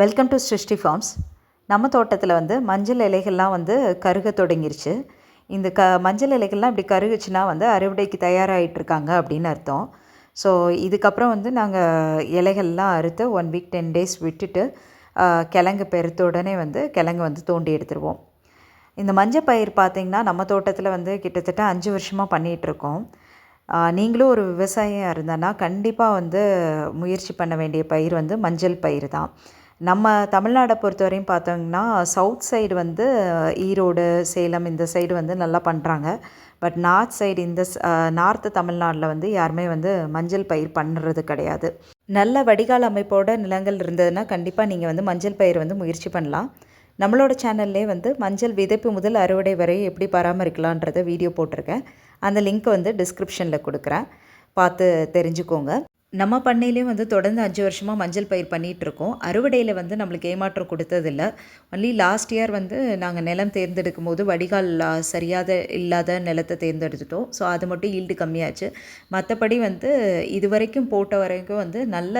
Welcome to சிருஷ்டி forms நம்ம தோட்டத்தில் வந்து மஞ்சள் இலைகள்லாம் வந்து கருக தொடங்கிருச்சு. இந்த க மஞ்சள் இலைகள்லாம் இப்படி கருகுச்சுன்னா வந்து அறுவடைக்கு தயாராகிட்டு இருக்காங்க அப்படின்னு அர்த்தம். ஸோ இதுக்கப்புறம் வந்து நாங்கள் இலைகள்லாம் அறுத்து ஒன் வீக் டென் டேஸ் விட்டுட்டு கிழங்கு பெருத்த உடனே வந்து கிழங்கு வந்து தோண்டி எடுத்துருவோம். இந்த மஞ்சள் பயிர் பார்த்திங்கன்னா நம்ம தோட்டத்தில் வந்து கிட்டத்தட்ட அஞ்சு வருஷமாக பண்ணிகிட்ருக்கோம் நீங்களும் ஒரு விவசாயியாக இருந்தனா கண்டிப்பாக வந்து முயற்சி பண்ண வேண்டிய பயிர் வந்து மஞ்சள் பயிர் தான். நம்ம தமிழ்நாடை பொறுத்தவரையும் பார்த்தோங்கன்னா சவுத் சைடு வந்து ஈரோடு சேலம் இந்த சைடு வந்து நல்லா பண்ணுறாங்க பட் நார்த் சைடு இந்த நார்த்து தமிழ்நாட்டில் வந்து யாருமே வந்து மஞ்சள் பயிர் பண்ணுறது கிடையாது. நல்ல வடிகால் அமைப்போட நிலங்கள் இருந்ததுன்னா கண்டிப்பாக நீங்கள் வந்து மஞ்சள் பயிர் வந்து முயற்சி பண்ணலாம். நம்மளோட சேனல்லே வந்து மஞ்சள் விதைப்பு முதல் அறுவடை வரை எப்படி பராமரிக்கலான்றத வீடியோ போட்டிருக்கேன். அந்த லிங்க் வந்து டிஸ்கிரிப்ஷனில் கொடுக்குறேன். பார்த்து தெரிஞ்சுக்கோங்க. நம்ம பண்ணையிலையும் வந்து தொடர்ந்து அஞ்சு வருஷமாக மஞ்சள் பயிர் பண்ணிகிட்ருக்கோம் அறுவடையில் வந்து நம்மளுக்கு ஏமாற்றம் கொடுத்ததில்ல. ஒன்லி லாஸ்ட் இயர் வந்து நாங்கள் நிலம் தேர்ந்தெடுக்கும் போது வடிகால் சரியாத இல்லாத நிலத்தை தேர்ந்தெடுத்துட்டோம். ஸோ அது மட்டும் ஈல்டு கம்மியாச்சு. மற்றபடி வந்து இது வரைக்கும் போட்ட வரைக்கும் வந்து நல்ல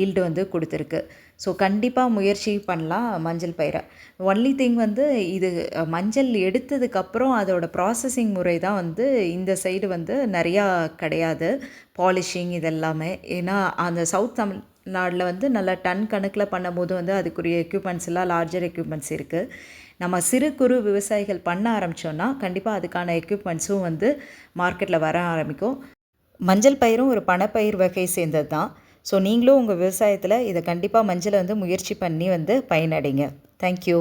ஈல்டு வந்து கொடுத்துருக்கு. ஸோ கண்டிப்பாக முயற்சி பண்ணலாம் மஞ்சள் பயிரை. ஒன்லி திங் வந்து இது மஞ்சள் எடுத்ததுக்கப்புறம் அதோட ப்ராசஸிங் முறை தான் வந்து இந்த சைடு வந்து நிறையா கிடையாது. பாலிஷிங் இதெல்லாமே. ஏன்னா அந்த சவுத் தமிழ்நாட்டில் வந்து நல்லா டன் கணக்கில் பண்ணும்போது வந்து அதுக்குரிய எக்யூப்மெண்ட்ஸ் எல்லாம் லார்ஜர் எக்யூப்மெண்ட்ஸ் இருக்குது நம்ம சிறு குறு விவசாயிகள் பண்ண ஆரம்பித்தோன்னா கண்டிப்பாக அதுக்கான எக்யூப்மெண்ட்ஸும் வந்து மார்க்கெட்டில் வர ஆரம்பிக்கும். மஞ்சள் பயிரும் ஒரு பணப்பயிர் வகை சேர்ந்தது தான் ஸோ நீங்களும் உங்கள் விவசாயத்தில் இதை கண்டிப்பாக மஞ்சளை வந்து முயற்சி பண்ணி வந்து பயனடைங்க. தேங்க்யூ